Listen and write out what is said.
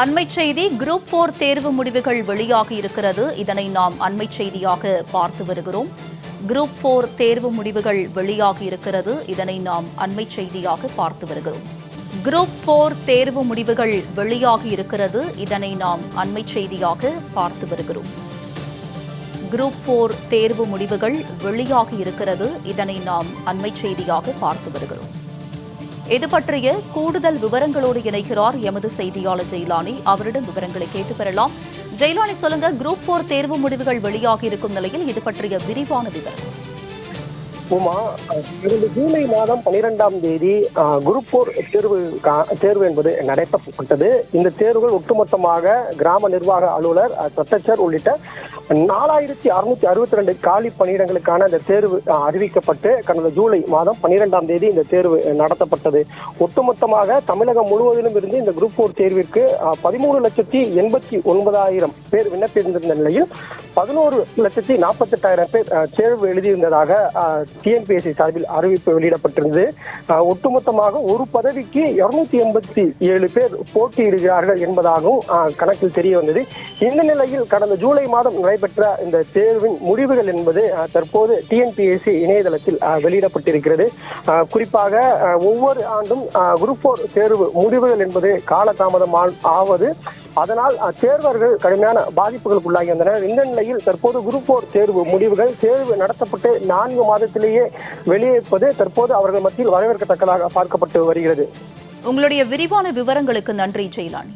அண்மை செய்தி group four தேர்வு முடிவுகள் வெளியாகி இருக்கிறது. இதனை நாம் அண்மை செய்தியாக பார்த்து வருகிறோம். குரூப் போர் தேர்வு முடிவுகள் வெளியாகி இருக்கிறது. இதனை நாம் அண்மை செய்தியாக பார்த்து வருகிறோம். குரூப் போர் தேர்வு முடிவுகள் வெளியாகி இருக்கிறது. இதனை நாம் அண்மை செய்தியாக பார்த்து வருகிறோம். குரூப் போர் தேர்வு முடிவுகள் வெளியாகி இருக்கிறது. இதனை நாம் அண்மை செய்தியாக பார்த்து வருகிறோம். இது பற்றிய கூடுதல் விவரங்களோடு இணைகிறார் எமது செய்தியாளர் ஜெயிலானி. அவரிடம் விவரங்களை கேட்டு பெறலாம். ஜெயிலானி சொல்லுங்க குரூப் போர் தேர்வு முடிவுகள் வெளியாகி இருக்கும் நிலையில் இது பற்றிய விரிவான விவரம். உமா கடந்த ஜூலை மாதம் பனிரெண்டாம் தேதி குரூப் போர் தேர்வு தேர்வு என்பது நடைபெறப்பட்டது இந்த தேர்வுகள் ஒட்டுமொத்தமாக கிராம நிர்வாக அலுவலர் தத்தச்சர் உள்ளிட்ட நாலாயிரத்தி அறுநூத்தி அறுபத்தி ரெண்டு காலி பணியிடங்களுக்கான இந்த தேர்வு அறிவிக்கப்பட்டு கடந்த ஜூலை மாதம் பனிரெண்டாம் தேதி இந்த தேர்வு நடத்தப்பட்டது. ஒட்டுமொத்தமாக தமிழகம் முழுவதிலும் இருந்து இந்த குரூப் போர் தேர்விற்கு பதிமூணு லட்சத்தி எண்பத்தி ஒன்பதாயிரம் பேர் விண்ணப்பித்திருந்த நிலையில் பதினோரு லட்சத்தி நாற்பத்தெட்டாயிரம் பேர் தேர்வு எழுதியிருந்ததாக டிஎன்பிஎஸ்சி சார்பில் அறிவிப்பு வெளியிடப்பட்டிருந்தது. ஒட்டுமொத்தமாக ஒரு பதவிக்கு இருநூத்தி எண்பத்தி ஏழு பேர் போட்டியிடுகிறார்கள் என்பதாகவும் கணக்கில் தெரிய வந்தது. இந்த நிலையில் கடந்த ஜூலை மாதம் நடைபெற்ற இந்த தேர்வின் முடிவுகள் என்பது தற்போது டிஎன்பிஎஸ்சி இணையதளத்தில் வெளியிடப்பட்டிருக்கிறது. குறிப்பாக ஒவ்வொரு ஆண்டும் குரூப் போர் தேர்வு முடிவுகள் என்பது காலதாமதம் ஆவது அதனால் தேர்வர்கள் கடுமையான பாதிப்புகளுக்கு உள்ளாகி வந்தனர் இந்த நிலையில் தற்போது குரூப் போர் தேர்வு முடிவுகள் தேர்வு நடத்தப்பட்டு நான்கு மாதத்திலேயே வெளியேற்பது தற்போது அவர்கள் மத்தியில் வரவேற்கத்தக்கதாக பார்க்கப்பட்டு வருகிறது. உங்களுடைய விரிவான விவரங்களுக்கு நன்றி ஜெயிலானி.